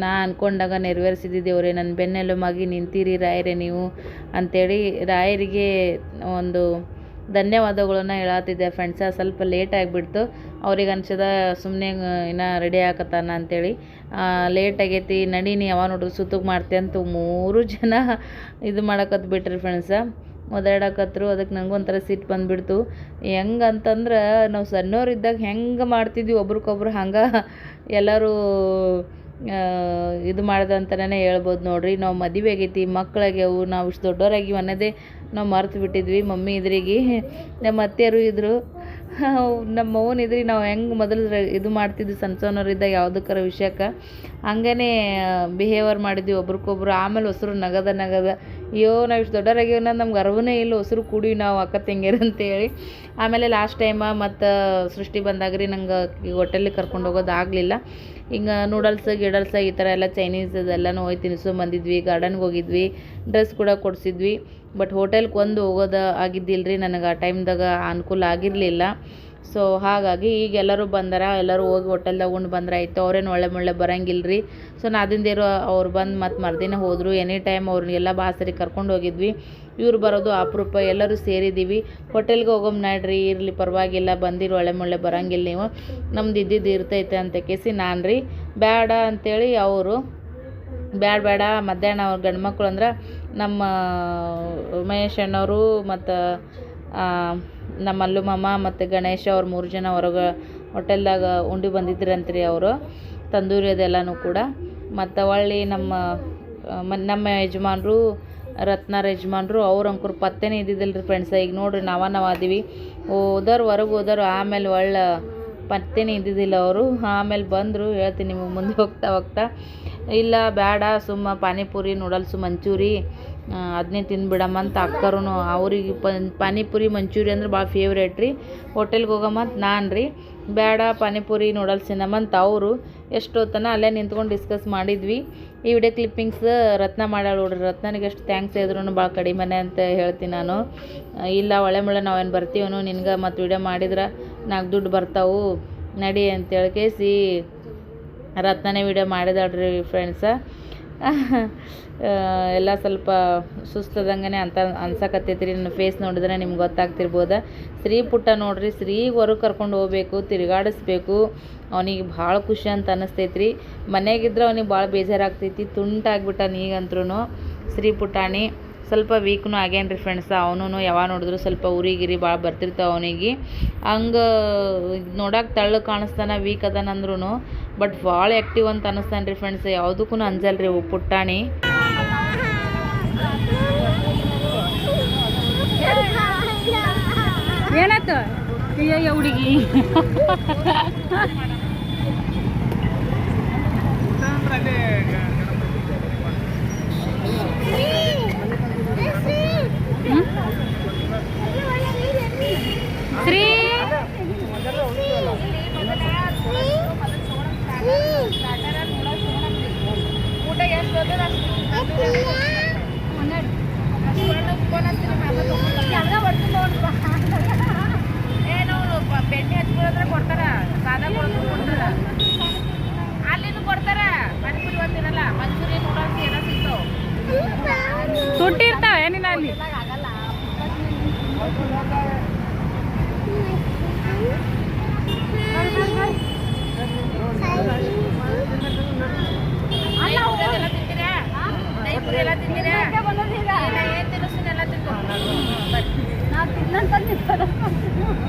ನಾ ಅಂದ್ಕೊಂಡಾಗ ನೆರವೇರಿಸಿದ್ದೆ ದೇವ್ರೆ ನನ್ನ ಬೆನ್ನೆಲುಬಾಗಿ ನಿಂತೀರಿ ರಾಯರೇ ನೀವು ಅಂಥೇಳಿ ರಾಯರಿಗೆ ಒಂದು ಧನ್ಯವಾದಗಳನ್ನ ಹೇಳತ್ತಿದ್ದೆ ಫ್ರೆಂಡ್ಸ ಸ್ವಲ್ಪ ಲೇಟ್ ಆಗಿಬಿಡ್ತು. ಅವ್ರಿಗೆ ಅನ್ಸದ ಸುಮ್ಮನೆ ಇನ್ನು ರೆಡಿ ಆಗತ್ತಾನ ಅಂತೇಳಿ. ಲೇಟ್ ಆಗೈತಿ, ನಡೀನಿ ಯಾವಾಗ ನೋಡ್ರಿ ಸುತ್ತಗೆ ಮಾಡ್ತೆ ಅಂತ ಮೂರು ಜನ ಇದು ಮಾಡಕತ್ ಬಿಟ್ರಿ ಫ್ರೆಂಡ್ಸ ಒದಾಡಕತ್ರು ಅದಕ್ಕೆ ನನಗೂ ಒಂಥರ ಸಿಟ್ಟು ಬಂದುಬಿಡ್ತು. ಹೆಂಗೆ ಅಂತಂದ್ರೆ ನಾವು ಸಣ್ಣವರಿದ್ದಾಗ ಹೆಂಗೆ ಮಾಡ್ತಿದ್ವಿ, ಒಬ್ರಿಗೊಬ್ರು ಹಂಗೆ ಎಲ್ಲರೂ ಇದು ಮಾಡ್ದಂತನೇ ಹೇಳ್ಬೋದು ನೋಡಿರಿ. ನಾವು ಮದುವೆ ಆಗೈತಿ ಮಕ್ಕಳಾಗ್ಯವು ನಾವು ಇಷ್ಟು ಅನ್ನೋದೇ ನಾವು ಮರ್ತು ಬಿಟ್ಟಿದ್ವಿ ಮಮ್ಮಿ ಇದ್ರಿಗೆ. ನಮ್ಮ ಅತ್ತೆಯರು ಇದ್ದರು ನಮ್ಮ ಅವ್ವನ ಇದ್ರಿಗೆ ನಾವು ಹೆಂಗೆ ಮೊದಲು ಇದು ಮಾಡ್ತಿದ್ವಿ ಸಣ್ಣ ಸಣ್ಣವರಿದ್ದಾಗ ಯಾವುದಕ್ಕರ ವಿಷಯಕ್ಕೆ. ಹಂಗೇ ಬಿಹೇವರ್ ಮಾಡಿದ್ವಿ ಒಬ್ರಿಗೊಬ್ರು ಆಮೇಲೆ ಹೊಸರು ನಗದ ನಗದ. ಅಯ್ಯೋ, ನಾವು ಇಷ್ಟು ದೊಡ್ಡವರಾಗ್ಯಾವ ಅನ್ನೋದು ನಮ್ಗೆ ಅರಿವೇ ಇಲ್ಲ ಹೊಸರು ಕೂಡಿ ನಾವು ಅಕ್ಕ ತಂಗಿಯರು ಅಂತೇಳಿ. ಆಮೇಲೆ ಲಾಸ್ಟ್ ಟೈಮ ಮತ್ತು ಸೃಷ್ಟಿ ಬಂದಾಗ ರೀ ನಂಗೆ ಹೋಟೆಲಿಗೆ ಕರ್ಕೊಂಡು ಹೋಗೋದು ಆಗಲಿಲ್ಲ. ಹಿಂಗೆ ನೂಡಲ್ಸ್ ಗಿಡಲ್ಸ್ ಈ ಥರ ಎಲ್ಲ ಚೈನೀಸ್ ಅದೆಲ್ಲನೂ ಹೋಗಿ ತಿನ್ನಿಸು ಬಂದಿದ್ವಿ ಗಾರ್ಡನ್ಗೆ ಹೋಗಿದ್ವಿ ಡ್ರೆಸ್ ಕೂಡ ಕೊಡಿಸಿದ್ವಿ. ಬಟ್ ಹೋಟೆಲ್ಗೆ ಒಂದು ಹೋಗೋದು ಆಗಿದ್ದಿಲ್ಲ ನನಗೆ ಆ ಟೈಮ್ದಾಗ ಅನುಕೂಲ ಆಗಿರಲಿಲ್ಲ. ಸೊ ಹಾಗಾಗಿ ಈಗ ಎಲ್ಲರೂ ಬಂದಾರ, ಎಲ್ಲರೂ ಹೋಗಿ ಹೋಟೆಲ್ದಾಗ ಉಂಡು ಬಂದ್ರೆ ಆಯ್ತು, ಅವ್ರೇನು ಒಳ್ಳೆ ಮುಳ್ಳೆ ಬರಂಗಿಲ್ಲ ರೀ ಸೊ ನಾದಿಂದೇರು ಅವ್ರು ಬಂದು ಮತ್ತು ಮರುದಿನ ಹೋದರು ಎನಿ ಟೈಮ್ ಅವ್ರನ್ನೆಲ್ಲ ಬಾಸರಿ ಕರ್ಕೊಂಡು ಹೋಗಿದ್ವಿ. ಇವ್ರು ಬರೋದು ಅಪರೂಪ, ಎಲ್ಲರೂ ಸೇರಿದ್ದೀವಿ ಹೋಟೆಲ್ಗೆ ಹೋಗೋಮ್ ನಾಡ್ರಿ, ಇರಲಿ ಪರವಾಗಿಲ್ಲ, ಬಂದಿರು ಒಳ್ಳೆ ಮುಳ್ಳೆ ಬರಂಗಿಲ್ಲ ನೀವು. ನಮ್ದು ಇದ್ದಿದ್ದು ಇರ್ತೈತೆ ಅಂತ ಕೇಸಿ ನಾನು ರೀ ಬೇಡ ಅಂತೇಳಿ ಅವರು ಬ್ಯಾಡ ಬೇಡ ಮಧ್ಯಾಹ್ನ ಅವ್ರ ಗಂಡು ಮಕ್ಕಳು ಅಂದ್ರೆ ನಮ್ಮ ಮಹೇಶ್ ಅಣ್ಣವರು ಮತ್ತು ನಮ್ಮ ಅಲ್ಲು ಮಾಮ ಮತ್ತು ಗಣೇಶ ಅವ್ರು ಮೂರು ಜನ ಹೊರಗೆ ಹೋಟೆಲ್ದಾಗ ಉಂಡು ಬಂದಿದ್ರಂತ್ರಿ ಅವರು, ತಂದೂರಿ ಅದೆಲ್ಲನೂ ಕೂಡ. ಮತ್ತು ಹೊಳ್ಳಿ ನಮ್ಮ ನಮ್ಮ ಯಜಮಾನ್ರು, ರತ್ನಾರ ಯಜಮಾನ್ರು ಅವ್ರು ಅಂಕರು ಪತ್ತೆನೇ ಇದ್ದಿದ್ದಿಲ್ಲ ರೀ ಫ್ರೆಂಡ್ಸ ಈಗ ನೋಡ್ರಿ ನಾವ ನಾವು ಅದೀವಿ ಹೋದವ್ರು ಹೊರಗೆ ಹೋದವ್ರು ಆಮೇಲೆ ಒಳ್ಳೆ ಪತ್ತೆನೇ ಇದ್ದಿದ್ದಿಲ್ಲ ಅವರು. ಆಮೇಲೆ ಬಂದರು, ಹೇಳ್ತೀನಿ ನಿಮಗೆ ಮುಂದೆ ಹೋಗ್ತಾ ಹೋಗ್ತಾ. ಇಲ್ಲ, ಬೇಡ, ಸುಮ್ಮ ಪಾನಿಪುರಿ, ನೂಡಲ್ಸು, ಮಂಚೂರಿ ಅದನ್ನೇ ತಿನ್ಬಿಡಮ್ಮ ಅಂತ ಅಕ್ಕರೂ ಅವ್ರಿಗೆ ಪನ್, ಪಾನಿಪುರಿ, ಮಂಚೂರಿ ಅಂದ್ರೆ ಭಾಳ ಫೇವ್ರೇಟ್ ರೀ. ಹೋಟೆಲ್ಗೆ ಹೋಗಮ್ಮ ಅಂತ ನಾನು ರೀ. ಬೇಡ, ಪಾನಿಪುರಿ, ನೂಡಲ್ಸ್ ತಿನ್ನಮ್ಮಂತ ಅವರು ಎಷ್ಟೊತ್ತನ ಅಲ್ಲೇ ನಿಂತ್ಕೊಂಡು ಡಿಸ್ಕಸ್ ಮಾಡಿದ್ವಿ. ಈ ವಿಡಿಯೋ ಕ್ಲಿಪ್ಪಿಂಗ್ಸ್ ರತ್ನ ಮಾಡ್ಯಾಳ ನೋಡ್ರಿ. ರತ್ನನಿಗೆ ಎಷ್ಟು ಥ್ಯಾಂಕ್ಸ್ ಇದ್ರು ಭಾಳ ಕಡಿಮೆನೆ ಅಂತ ಹೇಳ್ತೀನಿ ನಾನು. ಇಲ್ಲ ಒಳ್ಳೆ ಮುಳೆ ನಾವೇನು ಬರ್ತೀವನು, ನಿನ್ಗೆ ಮತ್ತು ವಿಡಿಯೋ ಮಾಡಿದ್ರೆ ನಾಲ್ಕು ದುಡ್ಡು ಬರ್ತಾವು. ನಡಿ ಅಂತೇಳಿ ಕೇಸಿ ರತ್ನನೇ ವಿಡಿಯೋ ಮಾಡಿದಾಳ್ರಿ ಫ್ರೆಂಡ್ಸ ಎಲ್ಲ ಸ್ವಲ್ಪ ಸುಸ್ತದಂಗೆ ಅಂತ ಅನ್ಸಕತ್ತೈತ್ರಿ ನನ್ನ ಫೇಸ್ ನೋಡಿದ್ರೆ ನಿಮ್ಗೆ ಗೊತ್ತಾಗ್ತಿರ್ಬೋದು. ಸ್ತ್ರೀ ಪುಟ್ಟ ನೋಡ್ರಿ ಸ್ತ್ರೀಗೆ ಹೊರಗೆ ಕರ್ಕೊಂಡು ಹೋಗ್ಬೇಕು, ತಿರುಗಾಡಿಸ್ಬೇಕು. ಅವನಿಗೆ ಭಾಳ ಖುಷಿ ಅಂತ ಅನ್ನಿಸ್ತೈತ್ರಿ ಮನೆಗಿದ್ರೆ ಅವನಿಗೆ ಭಾಳ ಬೇಜಾರಾಗ್ತೈತಿ, ತುಂಟಾಗ್ಬಿಟ್ಟಾನ ಈಗಂತ್ರೂ ಸ್ತ್ರೀ ಪುಟಾಣಿ ಸ್ವಲ್ಪ ವೀಕ್ನು ಆಗ್ಯಾನ ರೀ ಫ್ರೆಂಡ್ಸ ಅವನು ಯಾವಾಗ ನೋಡಿದ್ರು ಸ್ವಲ್ಪ ಉರಿಗಿರಿ ಭಾಳ ಬರ್ತಿರ್ತಾವೆ ಅವನಿಗೆ. ಹಂಗೆ ನೋಡಕ್ಕೆ ತಳ್ಳು ಕಾಣಿಸ್ತಾನ ವೀಕ್ ಅದಾನಂದ್ರೂ ಬಟ್ ಭಾಳ ಆ್ಯಕ್ಟಿವ್ ಅಂತ ಅನ್ನಿಸ್ತಾನೆ ರೀ ಫ್ರೆಂಡ್ಸ್ ಯಾವುದಕ್ಕೂ ಅಂಜಲ್ ರೀ ಪುಟ್ಟಾಣಿ. ಅಯ್ಯಯ್ಯ ಹುಡುಗಿ. ಶ್ರೀ ಏನು ಬೆಣ್ಣೆ ಹಚ್ಕೊಳ್ಳೋದ್ರೆ ಕೊಡ್ತಾರ ಸಾದಾ ಕೊಡೋದ್ರು ಕೊಡ್ತಾರ ಅಲ್ಲಿನೂ ಕೊಡ್ತಾರ ಪಾನಿಪುರಿ ಒಂದಿರಲ್ಲ ಮಂಚೂರಿ ನೂಡಲ್ಸ್ ಏನೋ ಸಿಗ್ತಾವ ತುಟ್ಟಿ ಇರ್ತಾವೆ ಏನಿಲ್ಲ ಅಲ್ಲಿ ಎಲ್ಲ ತಿಂತೀರಾ ದಹಿಪುರಿ ಎಲ್ಲ ತಿಂತೀರಾ ಇಲ್ಲ, ಏನ್ ತಿನ್ನಿಸ್ತೀನಿ ಎಲ್ಲ ತಿಂದು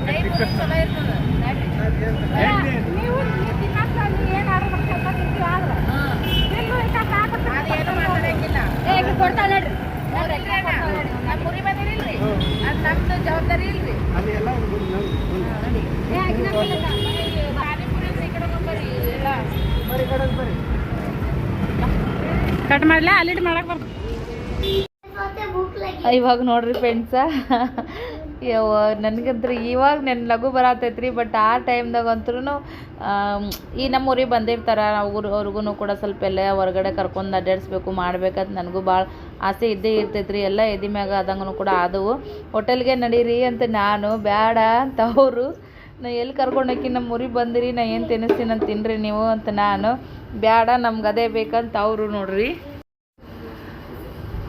ದಹಿಪುರಿ ಚಲೋ ಇರ್ತದ ಅದೇನು ಮಾತಾಡಂಗಿಲ್ಲ ಹೌದಲ್ರಿ ಅಣ್ಣ? ನಮ್ ಊರಿಗೆ ಬಂದಿರಿಲ್ರಿ ಅದ್ ನಮ್ದು ಜವಾಬ್ದಾರಿ ಇಲ್ರಿ ಅಲ್ಲಿ ಎಲ್ಲ ಒಂದು ಪಾನಿಪುರಿ ಈ ಕಡೆ ಬಂದ್ಬರ್ರಿ ಎಲ್ಲ ಬರೀ ಕಡೆ ಬರ್ರಿ ಕಟ್ ಮಾಡ್ಲಾ ಅಲ್ಲಿಟ್ಟು ಮಾಡಕ್ ಬರ್ತ ಇವಾಗ ನೋಡ್ರಿ ಫ್ರೆಂಡ್ಸ ಯವ್ವ, ನನಗಂತ್ರ ಇವಾಗ ನನ್ನ ಲಘು ಬರತೈತ್ರಿ ಬಟ್ ಆ ಟೈಮ್ದಾಗ ಅಂತೂ ಈ ನಮ್ಮ ಊರಿಗೆ ಬಂದಿರ್ತಾರೆ ಅವ್ರು ಅವ್ರಿಗೂ ಕೂಡ ಸ್ವಲ್ಪ ಎಲ್ಲ ಹೊರಗಡೆ ಕರ್ಕೊಂಡು ಅಡ್ಡಾಡಿಸ್ಬೇಕು ಮಾಡ್ಬೇಕಂತ ನನಗೂ ಭಾಳ ಆಸೆ ಇದ್ದೇ ಇರ್ತೈತ್ರಿ, ಎಲ್ಲ ಎದಿ ಮ್ಯಾಗ ಆದಂಗೂ ಕೂಡ ಆದವು. ಹೋಟೆಲ್ಗೆ ನಡೀರಿ ಅಂತ ನಾನು ಬೇಡ ಅಂತ ಅವರು ನಾ ಎಲ್ಲಿ ಕರ್ಕೊಂಡು ಹೋಗಿ ನಮ್ಮ ಊರಿಗೆ ಬಂದಿರಿ, ನಾ ಏನು ತಿನ್ನಿಸ್ತೀನಿ ಅಂತ ತಿನ್ನಿರಿ ನೀವು ಅಂತ ನಾನು. ಬೇಡ ನಮ್ಗೆ ಅದೇ ಬೇಕಂತ ಅವರು ನೋಡ್ರಿ.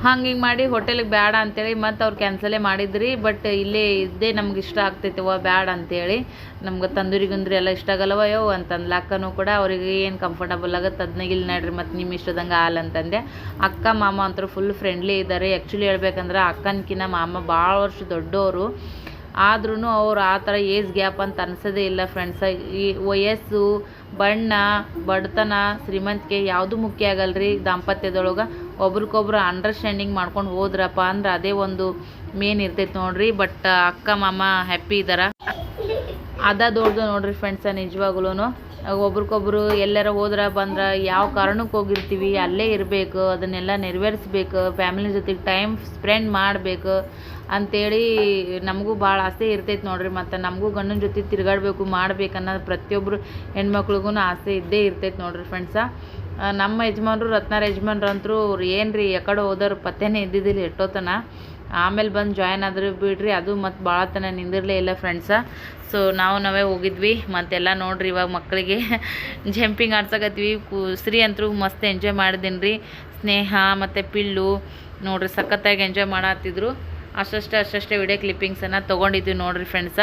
ಹಂಗೆ ಹಿಂಗೆ ಮಾಡಿ ಹೋಟೆಲಿಗೆ ಬೇಡ ಅಂತೇಳಿ ಮತ್ತು ಅವ್ರು ಕ್ಯಾನ್ಸಲೇ ಮಾಡಿದ್ರಿ ಬಟ್ ಇಲ್ಲೇ ಇದ್ದೇ ನಮ್ಗೆ ಇಷ್ಟ ಆಗ್ತೈತಿವ ಬೇಡ ಅಂತೇಳಿ. ನಮ್ಗೆ ತಂದೂರಿ ಗುಂದ್ರಿ ಎಲ್ಲ ಇಷ್ಟ ಆಗಲ್ಲವ ಯೋ ಅಂತಂದ್ಲ ಅಕ್ಕನೂ ಕೂಡ ಅವ್ರಿಗೆ ಏನು ಕಂಫರ್ಟಬಲ್ ಆಗುತ್ತೆ ಇಲ್ಲಿ ನಡ್ರಿ, ಮತ್ತು ನಿಮ್ಮ ಇಷ್ಟದಂಗೆ ಹಾಲು ಅಂತಂದೆ. ಅಕ್ಕ, ಮಾಮ ಅಂತೂ ಫುಲ್ ಫ್ರೆಂಡ್ಲಿ ಇದ್ದಾರೆ ಆ್ಯಕ್ಚುಲಿ ಹೇಳ್ಬೇಕಂದ್ರೆ ಅಕ್ಕನಕಿನ್ನ ಮಾಮ ಭಾಳ ವರ್ಷ ದೊಡ್ಡವರು ಆದ್ರೂ ಅವ್ರು ಆ ಥರ ಏಜ್ ಗ್ಯಾಪ್ ಅಂತ ಅನ್ಸೋದೇ ಇಲ್ಲ ಫ್ರೆಂಡ್ಸ ಈ ವಯಸ್ಸು, ಬಣ್ಣ, ಬಡತನ, ಶ್ರೀಮಂತಿಕೆ ಯಾವುದು ಮುಖ್ಯ ಆಗಲ್ರಿ ದಾಂಪತ್ಯದೊಳಗೆ? ಒಬ್ರಿಗೊಬ್ರು ಅಂಡರ್ಸ್ಟ್ಯಾಂಡಿಂಗ್ ಮಾಡ್ಕೊಂಡು ಹೋದ್ರಪ್ಪ ಅಂದ್ರೆ ಅದೇ ಒಂದು ಮೇನ್ ಇರ್ತೈತೆ ನೋಡ್ರಿ. ಬಟ್ ಅಕ್ಕ, ಮಾಮ ಹ್ಯಾಪಿ ಇದಾರ. ಅದ ದೊಡ್ಡದು ನೋಡ್ರಿ ಫ್ರೆಂಡ್ಸ ನಿಜವಾಗ್ಲೂ ಒಬ್ರಿಗೊಬ್ರು ಎಲ್ಲಾರ ಹೋದ್ರ ಬಂದ್ರೆ ಯಾವ ಕಾರಣಕ್ಕೆ ಹೋಗಿರ್ತೀವಿ, ಅಲ್ಲೇ ಇರಬೇಕು, ಅದನ್ನೆಲ್ಲ ನೆರವೇರಿಸ್ಬೇಕು ಫ್ಯಾಮಿಲಿ ಜೊತೆಗೆ ಟೈಮ್ ಸ್ಪೆಂಡ್ ಮಾಡಬೇಕು. ಅಂತೇಳಿ ನಮಗೂ ಭಾಳ ಆಸೆ ಇರ್ತೈತೆ ನೋಡ್ರಿ, ಮತ್ತು ನಮಗೂ ಗಂಡನ ಜೊತೆ ತಿರುಗಾಡಬೇಕು ಮಾಡ್ಬೇಕು ಅನ್ನೋದು ಪ್ರತಿಯೊಬ್ಬರು ಹೆಣ್ಮಕ್ಳಿಗೂ ಆಸೆ ಇದ್ದೇ ಇರ್ತೈತೆ ನೋಡ್ರಿ ಫ್ರೆಂಡ್ಸ ನಮ್ಮ ಯಜಮಾನ್ರು, ರತ್ನಾರ ಯಜಮಾನ್ರು ಅಂತರೂ ಅವ್ರು ಏನು ರೀ ಎಕಡೆ ಹೋದವ್ರು ಪತ್ತೆನೇ ಇದ್ದಿದ್ದಿಲ್ಲ ಎಷ್ಟೋತನ ಆಮೇಲೆ ಬಂದು ಜಾಯ್ನ್ ಆದ್ರೆ ಬಿಡ್ರಿ, ಅದು ಮತ್ತು ಭಾಳ ತನ ನಿಂದಿರಲೇ ಇಲ್ಲ ಫ್ರೆಂಡ್ಸ ಸೊ ನಾವು ನಾವೇ ಹೋಗಿದ್ವಿ, ಮತ್ತೆಲ್ಲ ನೋಡ್ರಿ ಇವಾಗ ಮಕ್ಕಳಿಗೆ ಜಂಪಿಂಗ್ ಆಡ್ಸಕತ್ತೀವಿ ಕುಸ್ರಿ ಶ್ರೀ ಅಂತೂ ಮಸ್ತ್ ಎಂಜಾಯ್ ಮಾಡಿದ್ದೀನಿ ರೀ ಸ್ನೇಹ, ಮತ್ತು ಪಿಲ್ಲು, ನೋಡ್ರಿ ಸಖತ್ತಾಗಿ ಎಂಜಾಯ್ ಮಾಡತ್ತಿದ್ರು ಅಷ್ಟಷ್ಟೇ ಅಷ್ಟಷ್ಟೇ ವಿಡಿಯೋ ಕ್ಲಿಪ್ಪಿಂಗ್ಸನ್ನು ತೊಗೊಂಡಿದ್ದೀವಿ ನೋಡಿರಿ ಫ್ರೆಂಡ್ಸ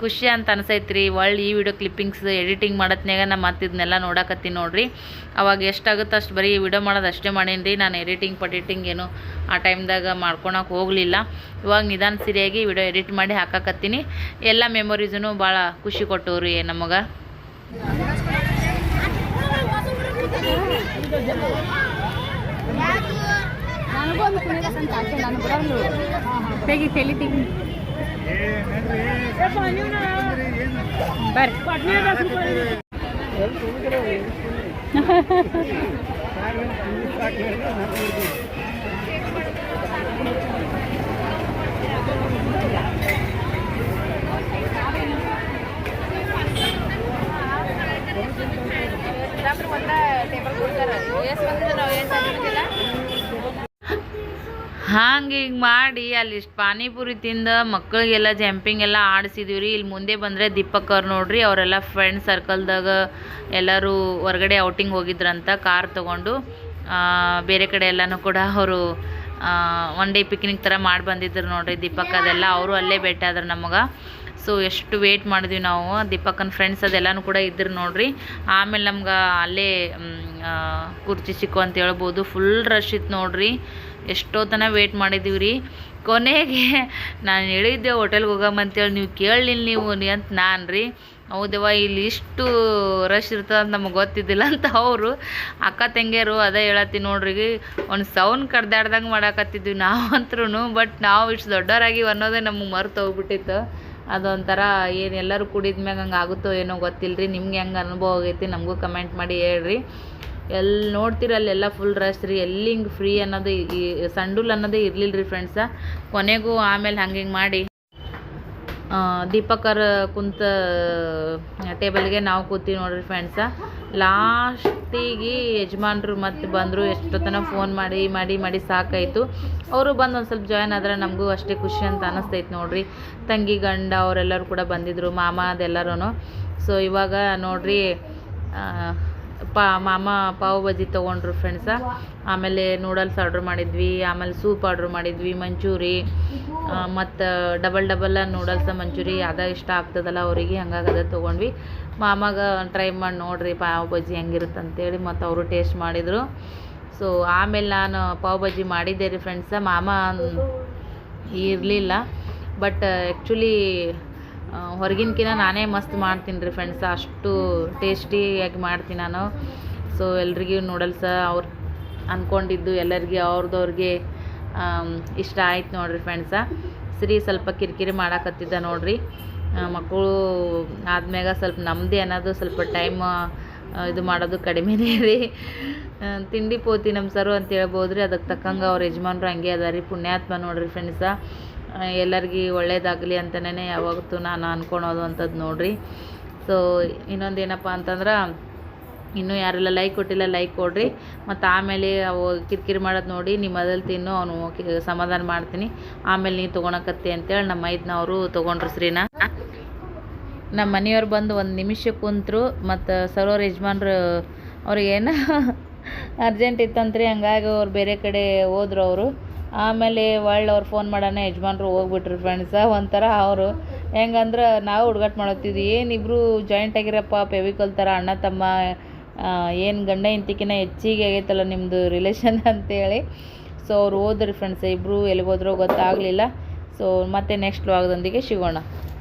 ಖುಷಿ ಅಂತ ಅನ್ಸೈತ್ರಿ. ಒಳ್ಳೆ ಈ ವಿಡಿಯೋ ಕ್ಲಿಪ್ಪಿಂಗ್ಸ್ ಎಡಿಟಿಂಗ್ ಮಾಡತ್ನಾಗ ನಾ ಮತ್ತೆ ನೋಡಕತ್ತೀನಿ ನೋಡಿರಿ. ಅವಾಗ ಎಷ್ಟಾಗುತ್ತೆ ಅಷ್ಟು ಬರೀ ವಿಡಿಯೋ ಮಾಡೋದು ಅಷ್ಟೇ ಮಾಡೀನಿ ರೀ ನಾನು ಎಡಿಟಿಂಗ್ ಪಡಿಟಿಂಗ್ ಏನು ಆ ಟೈಮ್ದಾಗ ಮಾಡ್ಕೊಳಕ್ಕೆ ಹೋಗಲಿಲ್ಲ. ಇವಾಗ ನಿಧಾನ ಸರಿಯಾಗಿ ವಿಡಿಯೋ ಎಡಿಟ್ ಮಾಡಿ ಹಾಕಕತ್ತೀನಿ. ಎಲ್ಲ ಮೆಮೊರೀಸೂ ಭಾಳ ಖುಷಿ ಕೊಟ್ಟವ್ರಿ ನಮಗೆ. ಬೇಗ ತಲೆ ತೆಗಿ ಹಂಗೆ ಹಿಂಗೆ ಮಾಡಿ ಅಲ್ಲಿ ಇಷ್ಟು ಪಾನಿಪುರಿ ತಿಂದು ಮಕ್ಕಳಿಗೆಲ್ಲ ಜಂಪಿಂಗ್ ಎಲ್ಲ ಆಡಿಸಿದೀವಿ ರೀ. ಇಲ್ಲಿ ಮುಂದೆ ಬಂದರೆ ದೀಪಕ್ ಅವ್ರು ನೋಡ್ರಿ, ಅವರೆಲ್ಲ ಫ್ರೆಂಡ್ ಸರ್ಕಲ್ದಾಗ ಎಲ್ಲರೂ ಹೊರಗಡೆ ಔಟಿಂಗ್ ಹೋಗಿದ್ರಂತ ಕಾರ್ ತೊಗೊಂಡು. ಬೇರೆ ಕಡೆ ಎಲ್ಲನೂ ಕೂಡ ಅವರು ಒನ್ ಡೇ ಪಿಕ್ನಿಕ್ ಥರ ಮಾಡಿ ಬಂದಿದ್ರು ನೋಡ್ರಿ ದೀಪಕ್. ಅದೆಲ್ಲ ಅವರು ಅಲ್ಲೇ ಭೇಟಿ ಆದ್ರು ನಮಗೆ. ಸೊ ಎಷ್ಟು ವೇಟ್ ಮಾಡಿದ್ವಿ ನಾವು. ದೀಪಕ್ಕನ ಫ್ರೆಂಡ್ಸ್ ಅದೆಲ್ಲನೂ ಕೂಡ ಇದ್ರು ನೋಡ್ರಿ. ಆಮೇಲೆ ನಮ್ಗೆ ಅಲ್ಲೇ ಕುರ್ಚಿ ಸಿಕ್ಕು ಅಂತ ಹೇಳ್ಬೋದು. ಫುಲ್ ರಶ್ ಇತ್ತು ನೋಡ್ರಿ. ಎಷ್ಟೋ ತನಕ ವೇಟ್ ಮಾಡಿದ್ದೀವಿ ರೀ. ಕೊನೆಗೆ ನಾನು ಹೇಳಿದ್ದೆ ಹೋಟೆಲ್ಗೆ ಹೋಗಮ್ಮಂತೇಳಿ ನೀವು ಕೇಳಲಿಲ್ಲ ನೀವು ಅಂತ ನಾನು ರೀ. ಹೌದವ್ವ, ಇಲ್ಲಿ ಇಷ್ಟು ರಶ್ ಇರ್ತದೆ ಅಂತ ನಮಗೆ ಗೊತ್ತಿದ್ದಿಲ್ಲ ಅಂತ ಅವರು. ಅಕ್ಕ ತಂಗಿಯರು ಅದೇ ಹೇಳತ್ತಿ ನೋಡ್ರಿ ಒಂದು ಸೌಂಡ್ ಕಡ್ದಾಡ್ದಂಗೆ ಮಾಡಾಕತ್ತಿದ್ವಿ ನಾವಂತ್ರೂ ಬಟ್ ನಾವು ಇಷ್ಟು ದೊಡ್ಡವರಾಗಿವಿ ಅನ್ನೋದೇ ನಮಗೆ ಮರ್ತು ಹೋಗ್ಬಿಟ್ಟಿತ್ತು. ಅದೊಂಥರ ಏನು ಎಲ್ಲರೂ ಕುಡಿದ ಮ್ಯಾಗ ಹಂಗೆ ಆಗುತ್ತೋ ಏನೋ ಗೊತ್ತಿಲ್ಲ ರೀ ನಿಮ್ಗೆ ಹೆಂಗೆ ಅನುಭವ ಆಗೈತಿ ನಮಗೂ ಕಮೆಂಟ್ ಮಾಡಿ ಹೇಳ್ರಿ. ಎಲ್ಲಿ ನೋಡ್ತೀರ ಅಲ್ಲೆಲ್ಲ ಫುಲ್ ರಶ್ ರೀ, ಎಲ್ಲಿ ಹಿಂಗೆ ಫ್ರೀ ಅನ್ನೋದು ಈ- ಸಂಡೂಲ್ ಅನ್ನೋದೇ ಇರಲಿಲ್ಲ ರೀ ಫ್ರೆಂಡ್ಸ ಕೊನೆಗೂ ಆಮೇಲೆ ಹಂಗೆ ಹಿಂಗೆ ಮಾಡಿ. ದೀಪಕರ್ ಕುಂತ ಟೇಬಲ್ಗೆ ನಾವು ಕೂತೀವಿ ನೋಡ್ರಿ ಫ್ರೆಂಡ್ಸ ಲಾಸ್ಟಿಗೆ ಯಜಮಾನ್ರು ಮತ್ತೆ ಬಂದರು, ಎಷ್ಟೊತ್ತನ ಫೋನ್ ಮಾಡಿ ಮಾಡಿ ಮಾಡಿ ಸಾಕಾಯಿತು. ಅವರು ಬಂದು ಒಂದು ಸ್ವಲ್ಪ ಜಾಯ್ನ್ ಆದ್ರೆ ನಮಗೂ ಅಷ್ಟೇ ಖುಷಿ ಅಂತ ಅನ್ನಿಸ್ತೈತೆ ನೋಡ್ರಿ. ತಂಗಿ, ಗಂಡ ಅವರೆಲ್ಲರೂ ಕೂಡ ಬಂದಿದ್ದರು ಮಾಮ ಅದೆಲ್ಲರೂ ಸೊ ಇವಾಗ ನೋಡ್ರಿ ಪಾ ಮಾಮ ಪಾವ್ ಬಜ್ಜಿ ತೊಗೊಂಡ್ರು ಫ್ರೆಂಡ್ಸ ಆಮೇಲೆ ನೂಡಲ್ಸ್ ಆರ್ಡ್ರ್ ಮಾಡಿದ್ವಿ, ಆಮೇಲೆ ಸೂಪ್ ಆರ್ಡ್ರ್ ಮಾಡಿದ್ವಿ ಮಂಚೂರಿ ಮತ್ತು ಡಬಲ್ ಡಬಲ್ ನೂಡಲ್ಸ್ ಮಂಚೂರಿ ಅದ ಇಷ್ಟ ಆಗ್ತದಲ್ಲ ಅವರಿಗೆ, ಹಂಗಾಗಿ ಅದ ತೊಗೊಂಡ್ವಿ. ಮಾಮಾಗ ಟ್ರೈ ಮಾಡಿ ನೋಡ್ರಿ ಪಾವ್ ಬಜ್ಜಿ ಹೆಂಗಿರುತ್ತೆ ಅಂತೇಳಿ ಮತ್ತು ಅವರು ಟೇಸ್ಟ್ ಮಾಡಿದರು. ಸೊ ಆಮೇಲೆ ನಾನು ಪಾವ್ ಬಜ್ಜಿ ಮಾಡಿದ್ದೆ ರೀ ಫ್ರೆಂಡ್ಸ ಮಾಮ ಇರಲಿಲ್ಲ ಬಟ್ ಆ್ಯಕ್ಚುಲಿ ಹೊರಗಿನ್ಕಿನ ನಾನೇ ಮಸ್ತ್ ಮಾಡ್ತೀನಿ ರೀ ಫ್ರೆಂಡ್ಸ್ ಅಷ್ಟು ಟೇಸ್ಟಿಯಾಗಿ ಮಾಡ್ತೀನಿ ನಾನು. ಸೊ ಎಲ್ರಿಗೂ ನೂಡಲ್ಸ ಅವ್ರು ಅಂದ್ಕೊಂಡಿದ್ದು ಎಲ್ಲರಿಗೆ ಅವ್ರದವ್ರಿಗೆ ಇಷ್ಟ ಆಯ್ತು ನೋಡಿರಿ ಫ್ರೆಂಡ್ಸ ಸರಿ, ಸ್ವಲ್ಪ ಕಿರಿಕಿರಿ ಮಾಡಾಕತ್ತಿದ್ದ ನೋಡ್ರಿ. ಮಕ್ಕಳು ಆದ್ಮ್ಯಾಗ ಸ್ವಲ್ಪ ನಮ್ಮದೇ ಅನ್ನೋದು ಸ್ವಲ್ಪ ಟೈಮ್ ಇದು ಮಾಡೋದು ಕಡಿಮೆನೇ ರೀ. ತಿಂಡಿ ಪೋತಿ ನಮ್ಮ ಸರು ಅಂತ ಹೇಳ್ಬೋದು ರೀ ಅದಕ್ಕೆ ತಕ್ಕಂಗೆ ಅವ್ರ ಯಜಮಾನ್ರು ಹಂಗೆ ಅದ ರೀ ಪುಣ್ಯಾತ್ಮ ನೋಡ್ರಿ ಫ್ರೆಂಡ್ಸ ಎಲ್ಲರಿಗೆ ಒಳ್ಳೇದಾಗಲಿ ಅಂತಲೇ ಯಾವತ್ತೂ ನಾನು ಅಂದ್ಕೊಳೋದು ಅಂಥದ್ದು ನೋಡಿರಿ. ಸೊ ಇನ್ನೊಂದು ಏನಪ್ಪ ಅಂತಂದ್ರೆ, ಇನ್ನೂ ಯಾರೆಲ್ಲ ಲೈಕ್ ಕೊಟ್ಟಿಲ್ಲ ಲೈಕ್ ಕೊಡ್ರಿ. ಮತ್ತು ಆಮೇಲೆ ಅವು ಕಿರಿಕಿರಿ ಮಾಡೋದು ನೋಡಿ ನಿಮ್ಮ ಮೊದಲು ತಿನ್ನು, ಅವನು ಸಮಾಧಾನ ಮಾಡ್ತೀನಿ. ಆಮೇಲೆ ನೀವು ತೊಗೊಳಕತ್ತಿ ಅಂತೇಳಿ ನಮ್ಮ ಮೈದ್ನವರು ತೊಗೊಂಡ್ರು ಶ್ರೀನ. ನಮ್ಮ ಮನೆಯವ್ರು ಬಂದು ಒಂದು ನಿಮಿಷ ಕುಂತರು, ಮತ್ತು ಸರೋರ್ ಯಜಮಾನ್ರು ಅವ್ರಿಗೇನು ಅರ್ಜೆಂಟ್ ಇತ್ತಂತ್ರಿ, ಹಂಗಾಗಿ ಅವ್ರು ಬೇರೆ ಕಡೆ ಹೋದ್ರು ಅವರು. ಆಮೇಲೆ ಒಳ್ಳೆ ಅವ್ರು ಫೋನ್ ಮಾಡೋಣ, ಯಜಮಾನ್ರು ಹೋಗ್ಬಿಟ್ರು ಫ್ರೆಂಡ್ಸ ಒಂಥರ ಅವರು ಹೆಂಗಂದ್ರೆ ನಾವು ಹುಡುಗಾಟ ಮಾಡತ್ತಿದ್ವಿ. ಏನಿಬ್ರು ಜಾಯಿಂಟ್ ಆಗಿರಪ್ಪ ಪೆವಿಕಲ್ ಥರ ಅಣ್ಣ ತಮ್ಮ ಏನು ಗಂಡ ಹೆಂಡ್ತಿಕಿನ ಹೆಚ್ಚಿಗೆ ಆಗೈತಲ್ಲ ನಿಮ್ಮದು ರಿಲೇಷನ್ ಅಂತೇಳಿ. ಸೊ ಅವ್ರು ಹೋದ್ರಿ ಫ್ರೆಂಡ್ಸ್ ಇಬ್ಬರು ಎಲ್ಲಿಗೆ ಹೋದ್ರೋ ಗೊತ್ತಾಗಲಿಲ್ಲ. ಸೊ ಮತ್ತೆ ನೆಕ್ಸ್ಟ್ ವ್ಲಾಗ್ದೊಂದಿಗೆ ಸಿಗೋಣ.